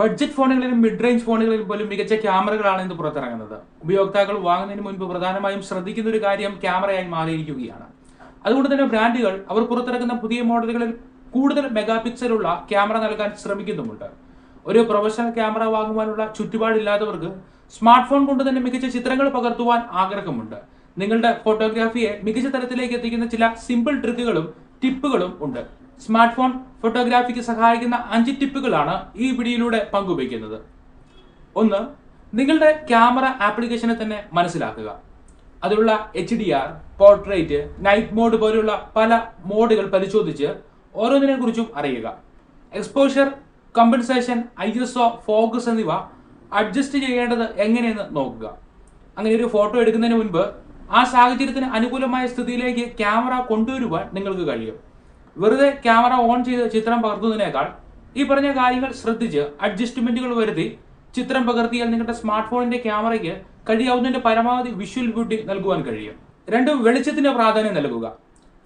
Budget ഫോണുകളിലും mid range ഫോണുകളിലും പോലും മികച്ച ക്യാമറകളാണ് ഇന്ന് പുറത്തിറങ്ങുന്നത്. ഉപയോക്താക്കൾ വാങ്ങുന്നതിന് മുൻപ് പ്രധാനമായും ശ്രദ്ധിക്കുന്ന ഒരു കാര്യം ക്യാമറയായി മാറിയിരിക്കുകയാണ്. അതുകൊണ്ട് തന്നെ ബ്രാൻഡുകൾ അവർ പുറത്തിറക്കുന്ന പുതിയ മോഡലുകളിൽ കൂടുതൽ മെഗാ പിക്സലുള്ള ക്യാമറ നൽകാൻ ശ്രമിക്കുന്നുമുണ്ട്. ഒരു പ്രൊഫഷണൽ ക്യാമറ വാങ്ങുവാനുള്ള ചുറ്റുപാടില്ലാത്തവർക്ക് സ്മാർട്ട് ഫോൺ കൊണ്ട് തന്നെ മികച്ച ചിത്രങ്ങൾ പകർത്തുവാൻ ആഗ്രഹമുണ്ട്. നിങ്ങളുടെ ഫോട്ടോഗ്രാഫിയെ മികച്ച തരത്തിലേക്ക് എത്തിക്കുന്ന ചില സിമ്പിൾ ട്രിക്കുകളും ടിപ്പുകളും ഉണ്ട്. സ്മാർട്ട് ഫോൺ ഫോട്ടോഗ്രാഫിക്ക് സഹായിക്കുന്ന അഞ്ച് ടിപ്പുകളാണ് ഈ വീഡിയോയിലൂടെ പങ്കുവയ്ക്കുന്നത്. ഒന്ന് നിങ്ങളുടെ ക്യാമറ ആപ്ലിക്കേഷനെ തന്നെ മനസ്സിലാക്കുക. അതിലുള്ള H D R portrait night mode പോലുള്ള പല മോഡുകൾ പരിശോധിച്ച് ഓരോന്നിനെ കുറിച്ചും അറിയുക. Exposure compensation I S O focus എന്നിവ അഡ്ജസ്റ്റ് ചെയ്യേണ്ടത് എങ്ങനെയെന്ന് നോക്കുക. അങ്ങനെ ഒരു ഫോട്ടോ എടുക്കുന്നതിന് മുൻപ് ആ സാഹചര്യത്തിന് അനുകൂലമായ സ്ഥിതിയിലേക്ക് ക്യാമറ കൊണ്ടുവരുവാൻ നിങ്ങൾക്ക് കഴിയും. വെറുതെ ക്യാമറ ഓൺ ചെയ്ത് ചിത്രം പകർത്തുന്നതിനേക്കാൾ ഈ പറഞ്ഞ കാര്യങ്ങൾ ശ്രദ്ധിച്ച് അഡ്ജസ്റ്റ്മെന്റുകൾ വരുത്തി ചിത്രം പകർത്തിയാൽ നിങ്ങളുടെ സ്മാർട്ട് ഫോണിന്റെ ക്യാമറയ്ക്ക് കഴിയാവുന്നതിന്റെ പരമാവധി വിഷ്വൽ ബ്യൂട്ടി നൽകുവാൻ കഴിയും. രണ്ട് വെളിച്ചത്തിന് പ്രാധാന്യം നൽകുക.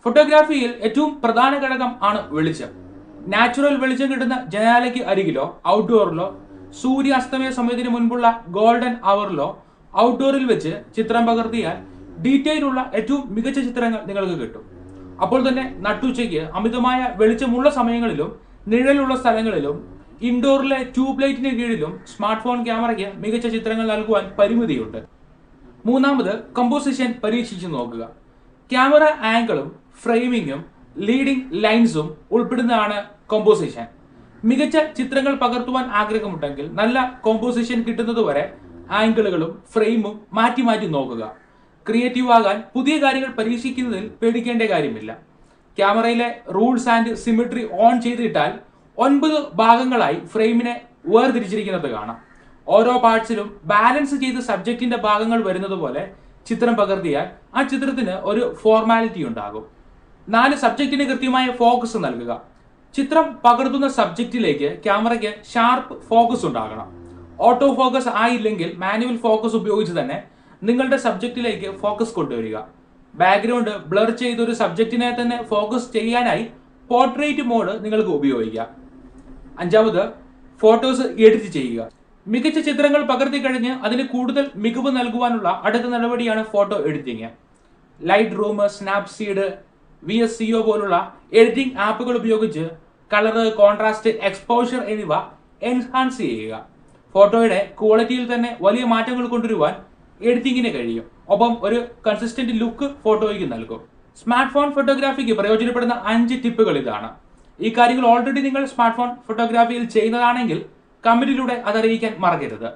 ഫോട്ടോഗ്രാഫിയിൽ ഏറ്റവും പ്രധാന ഘടകം ആണ് വെളിച്ചം. നാച്ചുറൽ വെളിച്ചം കിട്ടുന്ന ജനാലയ്ക്ക് അരികിലോ ഔട്ട്ഡോറിലോ സൂര്യാസ്തമയ സമയത്തിന് മുൻപുള്ള ഗോൾഡൻ അവറിലോ ഔട്ട്ഡോറിൽ വെച്ച് ചിത്രം പകർത്തിയാൽ ഡീറ്റെയിൽ ഉള്ള ഏറ്റവും മികച്ച ചിത്രങ്ങൾ നിങ്ങൾക്ക് കിട്ടും. അപ്പോൾ തന്നെ നട്ടുച്ചയ്ക്ക് അമിതമായ വെളിച്ചമുള്ള സമയങ്ങളിലും നിഴലുള്ള സ്ഥലങ്ങളിലും ഇൻഡോറിലെ ട്യൂബ് ലൈറ്റിന് കീഴിലും സ്മാർട്ട് ഫോൺ ക്യാമറയ്ക്ക് മികച്ച ചിത്രങ്ങൾ നൽകുവാൻ പരിമിതിയുണ്ട്. മൂന്നാമത് കമ്പോസിഷൻ പരീക്ഷിച്ചു നോക്കുക. ക്യാമറ ആംഗിളും ഫ്രെയിമിങ്ങും ലീഡിംഗ് ലൈൻസും ഉൾപ്പെടുന്നതാണ് കോമ്പോസിഷൻ മികച്ച ചിത്രങ്ങൾ പകർത്തുവാൻ ആഗ്രഹമുണ്ടെങ്കിൽ നല്ല കോമ്പോസിഷൻ കിട്ടുന്നതുവരെ ആംഗിളുകളും ഫ്രെയിമും മാറ്റി മാറ്റി നോക്കുക. ക്രിയേറ്റീവ് ആകാൻ പുതിയ കാര്യങ്ങൾ പരീക്ഷിക്കുന്നതിൽ പേടിക്കേണ്ട കാര്യമില്ല. ക്യാമറയിലെ റൂൾസ് ആൻഡ് സിമിട്രി ഓൺ ചെയ്തിട്ടാൽ ഒൻപത് ഭാഗങ്ങളായി ഫ്രെയിമിനെ വേർതിരിച്ചിരിക്കുന്നത് കാണാം. ഓരോ പാർട്സിലും ബാലൻസ് ചെയ്ത് സബ്ജക്റ്റിന്റെ ഭാഗങ്ങൾ വരുന്നത് പോലെ ചിത്രം പകർത്തിയാൽ ആ ചിത്രത്തിന് ഒരു ഫോർമാലിറ്റി ഉണ്ടാകും. നാല് സബ്ജക്റ്റിന് കൃത്യമായ ഫോക്കസ് നൽകുക. ചിത്രം പകർത്തുന്ന സബ്ജക്റ്റിലേക്ക് ക്യാമറയ്ക്ക് ഷാർപ്പ് ഫോക്കസ് ഉണ്ടാകണം. ഓട്ടോ ഫോക്കസ് ആയില്ലെങ്കിൽ മാനുവൽ ഫോക്കസ് ഉപയോഗിച്ച് തന്നെ നിങ്ങളുടെ സബ്ജക്റ്റിലേക്ക് ഫോക്കസ് കൊണ്ടുവരിക. ബാക്ക്ഗ്രൗണ്ട് ബ്ലർ ചെയ്ത ഒരു സബ്ജക്റ്റിനെ തന്നെ ഫോക്കസ് ചെയ്യാനായി പോർട്രേറ്റ് മോഡ് നിങ്ങൾക്ക് ഉപയോഗിക്കാം. അഞ്ചാമത് ഫോട്ടോസ് എഡിറ്റ് ചെയ്യുക. മികച്ച ചിത്രങ്ങൾ പകർത്തി കഴിഞ്ഞ് അതിന് കൂടുതൽ മികവ് നൽകുവാനുള്ള അടുത്ത നടപടിയാണ് photo editing. Lightroom Snapseed V S C O പോലുള്ള എഡിറ്റിംഗ് ആപ്പുകൾ ഉപയോഗിച്ച് കളർ കോൺട്രാസ്റ്റ് എക്സ്പോഷർ എന്നിവ എൻഹാൻസ് ചെയ്യുക. ഫോട്ടോയുടെ ക്വാളിറ്റിയിൽ തന്നെ വലിയ മാറ്റങ്ങൾ കൊണ്ടുവരുവാൻ എഡിറ്റിംഗിന് കഴിയും. ഒപ്പം ഒരു കൺസിസ്റ്റന്റ് ലുക്ക് ഫോട്ടോയ്ക്ക് നൽകും. സ്മാർട്ട് ഫോൺ ഫോട്ടോഗ്രാഫിക്ക് പ്രയോജനപ്പെടുന്ന അഞ്ച് ടിപ്പുകൾ ഇതാണ്. ഈ കാര്യങ്ങൾ ഓൾറെഡി നിങ്ങൾ സ്മാർട്ട് ഫോൺ ഫോട്ടോഗ്രാഫിയിൽ ചെയ്യുന്നതാണെങ്കിൽ കമന്റിലൂടെ അതറിയിക്കാൻ മറക്കരുത്.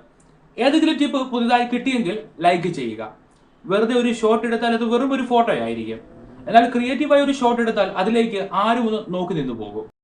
ഏതെങ്കിലും ടിപ്പ് പുതുതായി കിട്ടിയെങ്കിൽ ലൈക്ക് ചെയ്യുക. വെറുതെ ഒരു ഷോട്ട് എടുത്താൽ അത് വെറും ഒരു ഫോട്ടോ ആയിരിക്കും. എന്നാൽ ക്രിയേറ്റീവായി ഒരു ഷോട്ട് എടുത്താൽ അതിലേക്ക് ആരും ഒന്ന് നോക്കി നിന്നു പോകും.